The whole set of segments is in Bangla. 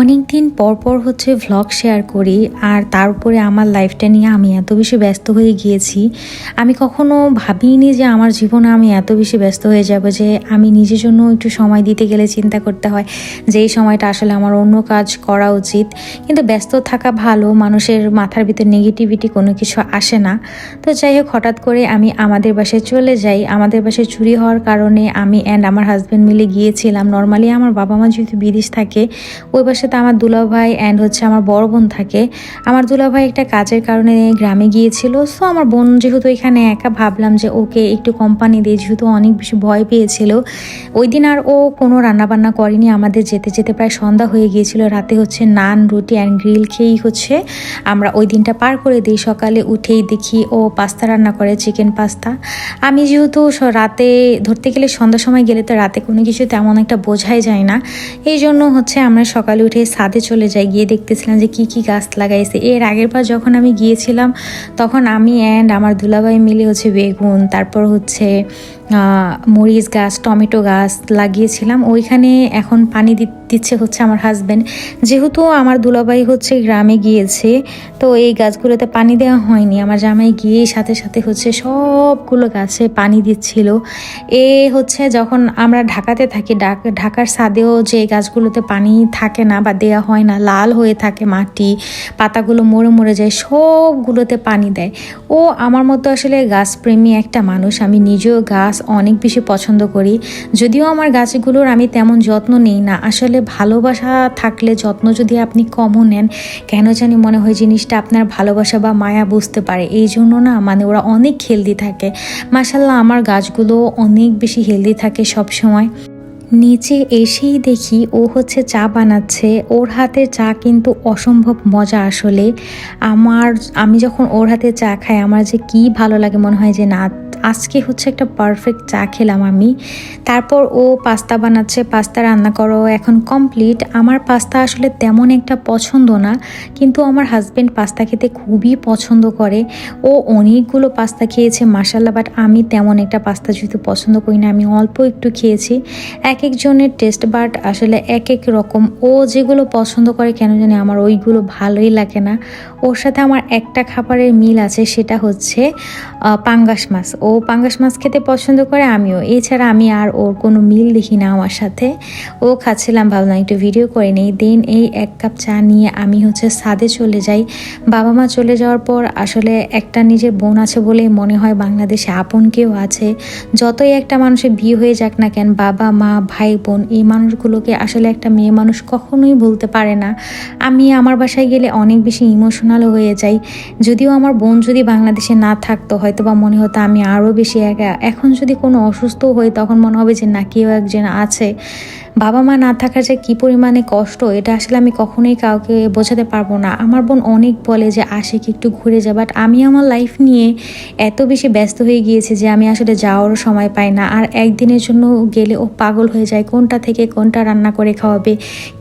অনেক দিন পর পর হচ্ছে ভ্লগ শেয়ার করি আর তার উপরে আমার লাইফটা নিয়ে আমি এত বেশি ব্যস্ত হয়ে গিয়েছি। আমি কখনো ভাবিনি যে আমার জীবনে আমি এত বেশি ব্যস্ত হয়ে যাব যে আমি নিজের জন্য একটু সময় দিতে গেলে চিন্তা করতে হয় যে এই সময়টা আসলে আমার অন্য কাজ করা উচিত। কিন্তু ব্যস্ত থাকা ভালো, মানুষের মাথার ভিতর নেগেটিভিটি কোনো কিছু আসে না। তো যাই হোক, হঠাৎ করে আমি আমাদের বাসায় চলে যাই। আমাদের বাসায় চুরি হওয়ার কারণে আমি অ্যান্ড আমার হাজব্যান্ড মিলে গিয়েছিলাম। নর্মালি আমার বাবা মা যেহেতু বিদেশ থাকে, ওই বাসাতে আমার দুলাভাই অ্যান্ড হচ্ছে আমার বড় বোন থাকে। আমার দুলাভাই একটা কাজের কারণে গ্রামে গিয়েছিল সো আমার বোন যেহেতু এখানে একা, ভাবলাম যে ওকে একটু কোম্পানি দিয়ে যেহেতু অনেক বেশি ভয় পেয়েছিল। ওই দিন আর ও কোনো রান্নাবান্না করেনি, আমাদের যেতে যেতে প্রায় সন্ধ্যা হয়ে গিয়েছিল, রাতে হচ্ছে নান, রুটি অ্যান্ড গ্রিল খেয়েই হচ্ছে আমরা ওই দিনটা পার করে দিই। সকালে উঠেই দেখি ও পাস্তা রান্না করে চিকেন পাস্তা আমি যেহেতু রাতে ধরতে গেলে সন্ধ্যার সময় গেলে তো রাতে কোনো কিছু তেমন একটা বোঝাই যায় না এই জন্য হচ্ছে আমরা সকালে উঠে ছাদে চলে যাই, গিয়ে দেখতেছিলাম যে কি কি গাছ লাগাইছে। এর আগের বার যখন আমি গিয়েছিলাম, তখন আমি অ্যান্ড আমার দুলাভাই মিলে হচ্ছে বেগুন, তারপর হচ্ছে মরিচ গাছ, টমেটো গাছ লাগিয়েছিলাম। ওইখানে এখন পানি দিচ্ছে হচ্ছে আমার হাজব্যান্ড যেহেতু আমার দুলাবাই হচ্ছে গ্রামে গিয়েছে, তো এই গাছগুলোতে পানি দেওয়া হয়নি। আমার জামাই গিয়ে সাথে সাথে হচ্ছে সবগুলো গাছে পানি দিচ্ছিল। এ হচ্ছে যখন আমরা ঢাকাতে থাকি ঢাকার ছাদেও যে গাছগুলোতে পানি থাকে না বা দেওয়া হয় না, লাল হয়ে থাকে মাটি, পাতাগুলো মরে মরে যায়, সবগুলোতে পানি দেয়। ও আমার মতো আসলে গাছপ্রেমী একটা মানুষ। আমি নিজেও গাছ অনেক বেশি পছন্দ করি। যদিও আমার গাছগুলোর আমি তেমন যত্ন নেই না। আসলে ভালোবাসা থাকলে যত্ন যদি আপনি কমও নেন, কেন জানি মনে হয় জিনিসটা আপনার ভালোবাসা বা মায়া বুঝতে পারে। এই জন্য না মানে ওরা অনেক হেলদি থাকে। মাসাল্লাহ আমার গাছগুলো অনেক বেশি হেলদি থাকে সব সময়। নিচে এসেই দেখি ও হচ্ছে চা বানাচ্ছে। ওর হাতের চা কিন্তু অসম্ভব মজা আসলে। আমার, আমি যখন ওর হাতে চা খাই, আমার যে কি ভালো লাগে মনে হয় যে না আজকে হচ্ছে একটা পারফেক্ট চা খেলাম আমি। তারপর ও পাস্তা বানাচ্ছে, পাস্তা রান্না করো, এখন কমপ্লিট আমার পাস্তা আসলে তেমন একটা পছন্দ না, কিন্তু আমার হাজব্যান্ড পাস্তা খেতে খুবই পছন্দ করে। ও অনেকগুলো পাস্তা খেয়েছে মাসাল্লাহ বাট আমি তেমন একটা পাস্তা যেহেতু পছন্দ করি না, আমি অল্প একটু খেয়েছি। এক একজনের টেস্ট বাট আসলে এক এক রকম। ও যেগুলো পছন্দ করে, কেন জানি আমার ওইগুলো ভালোই লাগে না। ওর সাথে আমার একটা খাবারের মিল আছে, সেটা হচ্ছে পাঙ্গাস মাছ। ও পাঙ্গাস মাছ খেতে পছন্দ করে, আমিও। এছাড়া আমি আর ওর কোনো মিল দেখি না আমার সাথে। ও খাচ্ছিলাম, ভাবলাম একটু ভিডিও করে নেই। দেন এই এক কাপ চা নিয়ে আমি হচ্ছে সাদে চলে যাই। বাবা মা চলে যাওয়ার পর আসলে একটা নিজের বোন আছে বলেই মনে হয় বাংলাদেশে আপন কেউ আছে। যতই একটা মানুষের বিয়ে হয়ে যাক না কেন, বাবা, মা, ভাই, বোন, এই মানুষগুলোকে আসলে একটা মেয়ে মানুষ কখনোই ভুলতে পারে না। আমি আমার বাসায় গেলে অনেক বেশি ইমোশনালও হয়ে যাই। যদিও আমার বোন যদি বাংলাদেশে না থাকতো হয়তো বা মনে হতো আমি আরও বেশি একা। এখন যদি কোনো অসুস্থ হই, তখন মনে হবে যে, না, কেউ একজন আছে। বাবা মা না থাকার যে কী পরিমাণে কষ্ট, এটা আসলে আমি কখনোই কাউকে বোঝাতে পারব না। আমার বোন অনেক বলে যে আসে কি একটু ঘুরে যা। বাট আমি আমার লাইফ নিয়ে এত বেশি ব্যস্ত হয়ে গিয়েছি যে, আমি আসলে যাওয়ারও সময় পাই না। আর একদিনের জন্য গেলে ও পাগল হয়ে যায়, কোনটা থেকে কোনটা রান্না করে খাওয়াবে,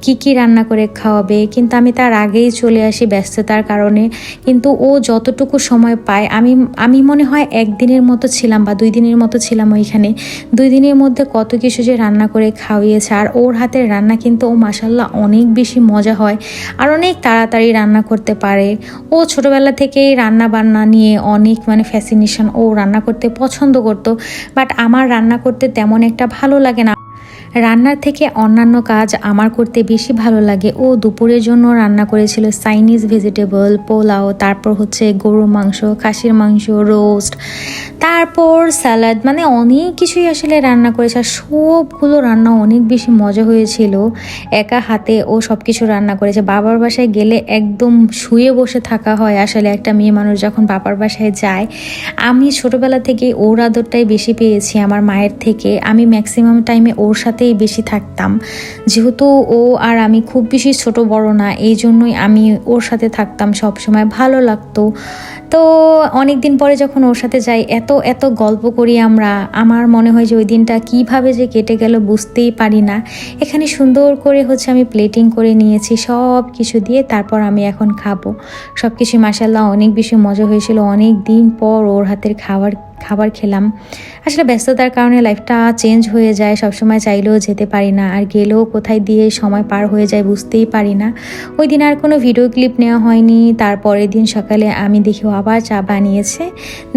কি কি রান্না করে খাওয়াবে। কিন্তু আমি তার আগেই চলে আসি ব্যস্ততার কারণে। কিন্তু ও যতটুকু সময় পায়, আমি আমি মনে হয় একদিনের মতো ছিলাম বা দুই দিনের মতো ছিলাম ওইখানে। দুই দিনের মধ্যে কত কিছু যে রান্না করে খাওয়িয়েছে। আর ওর হাতের রান্না কিন্তু, ও মাসাল্লাহ অনেক বেশি মজা হয় আর অনেক তাড়াতাড়ি রান্না করতে পারে। ও ছোটোবেলা থেকেই রান্না বান্না নিয়ে অনেক মানে ফ্যাসিনেশন ও রান্না করতে পছন্দ করতো বাট আমার রান্না করতে তেমন একটা ভালো লাগে না। রান্নার থেকে অন্যান্য কাজ আমার করতে বেশি ভালো লাগে। ও দুপুরের জন্য রান্না করেছিল চাইনিজ ভেজিটেবল পোলাও, তারপর হচ্ছে গরুর মাংস, খাসির মাংস রোস্ট তারপর স্যালাড মানে অনেক কিছুই আসলে রান্না করেছে। আর সবগুলো রান্না অনেক বেশি মজা হয়েছিল। একা হাতে ও সব কিছু রান্না করেছে। বাবার বাসায় গেলে একদম শুয়ে বসে থাকা হয় আসলে একটা মেয়ে মানুষ যখন বাবার বাসায় যায়। আমি ছোটবেলা থেকে ওর আদরটাই বেশি পেয়েছি আমার মায়ের থেকে। আমি ম্যাক্সিমাম টাইমে ওর সাথেই বেশি থাকতাম। যেহেতু ও আর আমি খুব বেশি ছোট বড় না, এই জন্যই আমি ওর সাথে থাকতাম সব সময় ভালো লাগতো। তো অনেক দিন পরে যখন ওর সাথে যাই, এত এত গল্প করি আমরা, আমার মনে হয় যে ওই দিনটা কীভাবে যে কেটে গেল বুঝতেই পারি না। এখানে সুন্দর করে হচ্ছে আমি প্লেটিং করে নিয়েছি সব কিছু দিয়ে তারপর আমি এখন খাব। সব কিছু মাসাল্লাহ অনেক বেশি মজা হয়েছিল। অনেক দিন পর ওর হাতের খাবার খাবার খেলাম। আসলে ব্যস্ততার কারণে লাইফটা চেঞ্জ হয়ে যায়, সবসময় চাইলেও যেতে পারি না। আর গেলেও কোথায় দিয়ে সময় পার হয়ে যায় বুঝতেই পারি না। ওই দিন আর কোনো ভিডিও ক্লিপ নেওয়া হয়নি। তারপরের দিন সকালে আমি দেখি আবার চা বানিয়েছে।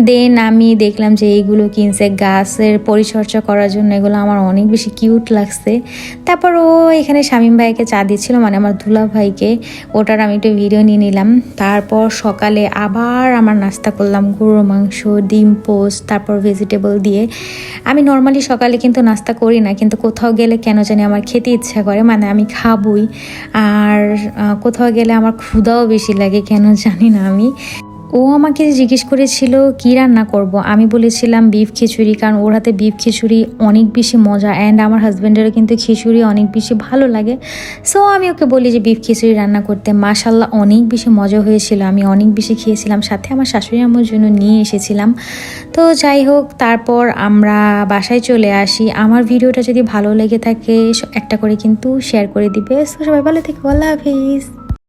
দেন আমি দেখলাম যে এইগুলো কিনছে গাছের পরিচর্যা করার জন্য, এগুলো আমার অনেক বেশি কিউট লাগছে। তারপর ও এখানে শামীম ভাইকে চা দিচ্ছিল মানে আমার দুলা ভাইকে। ওটার আমি একটু ভিডিও নিয়ে নিলাম। তারপর সকালে আবার আমার নাস্তা করলাম, গরুর মাংস, ডিম পোস্ট তারপর ভেজিটেবল দিয়ে। আমি নর্মালি সকালে কিন্তু নাস্তা করি না, কিন্তু কোথাও গেলে কেন জানি আমার খেতে ইচ্ছা করে মানে আমি খাবই। আর কোথাও গেলে আমার ক্ষুধাও বেশি লাগে, কেন জানি না আমি। ও আমাকে জিজ্ঞেস করেছিল, কি রান্না করব? আমি বলেছিলাম, বিফ খিচুড়ি। কারণ ওর হাতে বিফ খিচুড়ি অনেক বেশি মজা অ্যান্ড আমার হাজব্যান্ডেরও কিন্তু খিচুড়ি অনেক বেশি ভালো লাগে। সো আমি ওকে বলি যে, বিফ খিচুড়ি রান্না করতে। মাশাল্লাহ অনেক বেশি মজা হয়েছিল। আমি অনেক বেশি খেয়েছিলাম। সাথে আমার শাশুড়ি আম্মুর জন্য নিয়ে এসেছিলাম। তো, যাই হোক, তারপর আমরা বাসায় চলে আসি। আমার ভিডিওটা যদি ভালো লেগে থাকে একটা করে কিন্তু শেয়ার করে দিবে। সো সবাই ভালো থেকে। আল্লাহ হাফিজ।